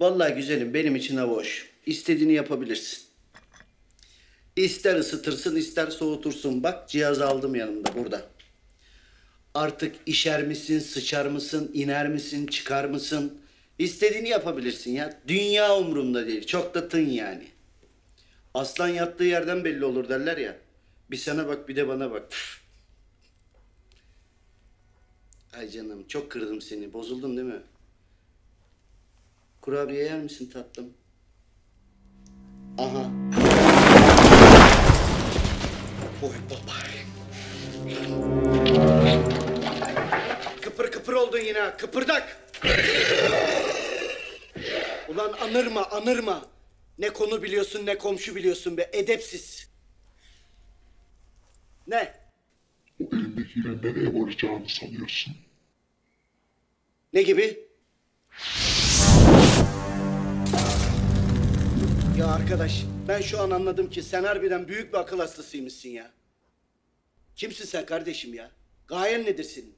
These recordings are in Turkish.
Vallahi güzelim benim için hava hoş. İstediğini yapabilirsin. İster ısıtırsın ister soğutursun. Bak cihaz aldım yanımda burada. Artık işer misin, sıçar mısın, iner misin, çıkar mısın? İstediğini yapabilirsin ya. Dünya umurumda değil. Çok da tın yani. Aslan yattığı yerden belli olur derler ya. Bir sana bak bir de bana bak. Ay canım çok kırdım seni. Bozuldun değil mi? Kurabiye yer misin tatlım? Aha. Oy baba. Kıpır kıpır oldun yine. ha, Kıpırdak. Ulan anırma anırma. Ne konu biliyorsun ne komşu biliyorsun be edepsiz. Ne? O elindekiyle nereye varacağını sanıyorsun? Ne gibi? Arkadaş ben şu an anladım ki sen harbiden büyük bir akıl hastasıymışsın ya. Kimsin sen kardeşim ya? Gayen nedir senin?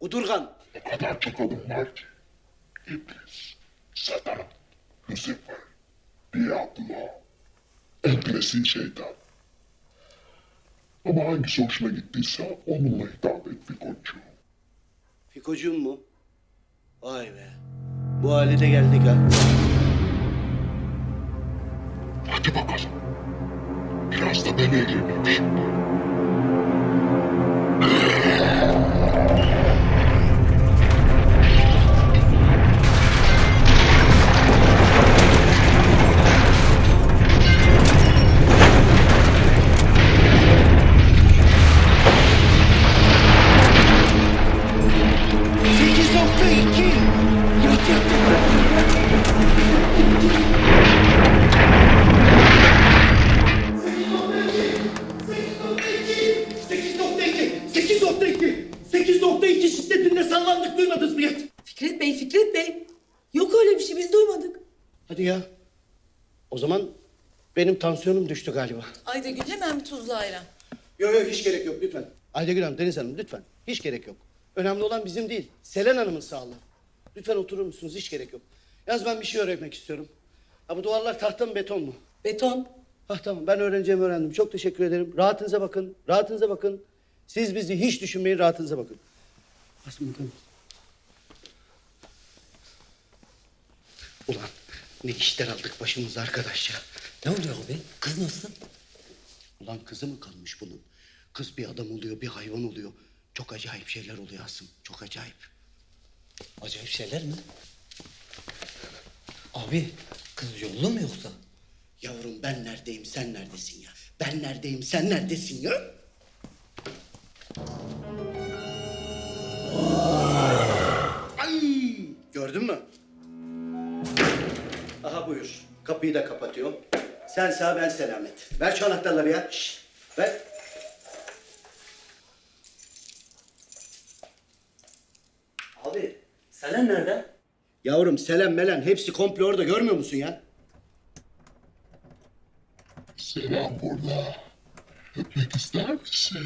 Udurgan. O kadar çok adım var ki. İblis, Satan, Lucifer, Diablo, Englesi şeytan. Ama hangisi hoşuna gittiyse onunla hitap et Fikoçu. Fikocuğum mu? Vay be. Bu hale de geldik ha. Hadi bakalım. Da ben eğleneyim şimdi. Öyle bir şey, biz duymadık. Hadi ya. O zaman benim tansiyonum düştü galiba. Aydagül hemen bir tuzlu ayran. Yok yok hiç gerek yok lütfen. Aydegül Hanım, Deniz Hanım lütfen. Hiç gerek yok. Önemli olan bizim değil. Selen Hanım'ın sağlığı. Lütfen oturur musunuz? Hiç gerek yok. Yalnız ben bir şey öğrenmek istiyorum. Ha bu duvarlar tahta mı beton mu? Beton. Ah tamam ben öğreneceğimi öğrendim. Çok teşekkür ederim. Rahatınıza bakın. Rahatınıza bakın. Siz bizi hiç düşünmeyin. Rahatınıza bakın. Basın bakalım. Ulan ne işler aldık başımıza arkadaş ya. Ne oluyor abi? Kız nasıl? Ulan kızı mı kalmış bunun? Kız bir adam oluyor, bir hayvan oluyor. Çok acayip şeyler oluyor Asım. Çok acayip. Acayip şeyler mi? Abi kız yollu mu yoksa? Yavrum ben neredeyim, sen neredesin ya? Ben neredeyim, sen neredesin ya? Buyur. Kapıyı da kapatıyorum. Sen sağ ben selamet. Ver şu anahtarları ya. Şşş. Ver. Abi Selen nerede? Yavrum selam melen hepsi komple orada görmüyor musun ya? Selam burada. Öpmek ister misin?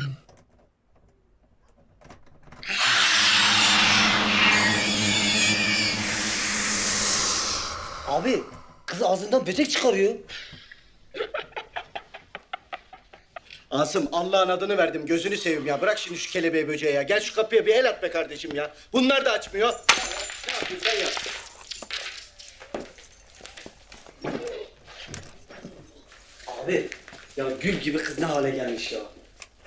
Abi kız ağzından böcek çıkarıyor. Asım Allah'ın adını verdim gözünü seveyim ya. Bırak şimdi şu kelebeği böceği ya. Gel şu kapıya bir el at be kardeşim ya. Bunlar da açmıyor. Ne yapıyorsun yap. Abi ya gül gibi kız ne hale gelmiş ya.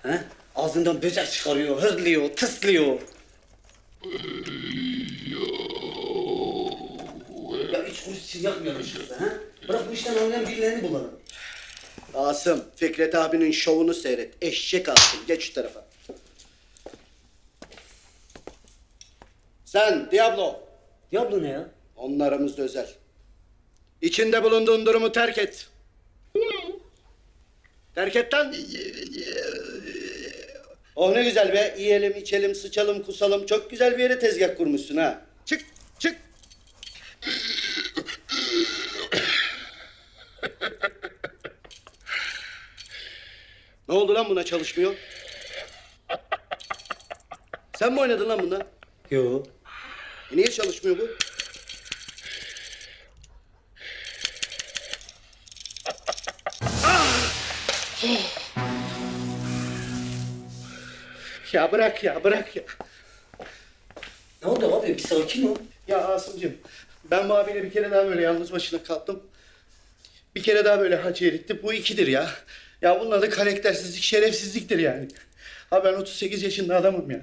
He? Ağzından böcek çıkarıyor, hırlıyor, tıslıyor. Ya üç kuruş için yakmayalım şu kızı ha? Bırak bu işten anlayan birilerini bulalım. Asım Fikret abinin şovunu seyret. Eşek Asım geç şu tarafa. Sen Diablo. Diablo ne ya? Onun aramızda özel. İçinde bulunduğun durumu terk et. Terk et lan. Oh ne güzel be. Yiyelim, içelim, sıçalım, kusalım. Çok güzel bir yere tezgah kurmuşsun ha. Çık, çık. Ne oldu lan buna çalışmıyor? Sen mi oynadın lan bundan? Yo. E niye çalışmıyor bu? Ah! ya bırak ya bırak ya. Ne oldu abi? Bir sakin ol. Ya Asım'cığım ben bu abiyle bir kere daha böyle yalnız başına kalktım. Bir kere daha böyle hacı erittim. Bu ikidir ya. Ya bunun adı karaktersizlik, şerefsizliktir yani. Ha ben 38 yaşında adamım ya.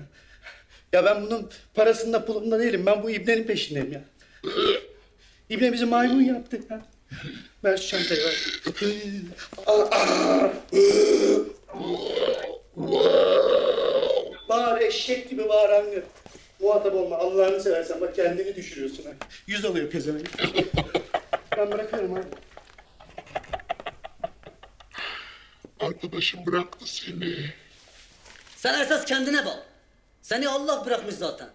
Ya ben bunun parasında pulunda değilim. Ben bu ibnenin peşindeyim ya. İbne bizi maymun yaptı ya. Ver şu çantayı ver. Bağır eşek gibi bağır Angır. Muhatap olma Allah'ını seversen bak kendini düşürüyorsun ha. Yüz alıyor pezevenk. ben bırakıyorum abi. Arkadaşım bıraktı seni. Sen esas kendine bak. Seni Allah bırakmış zaten.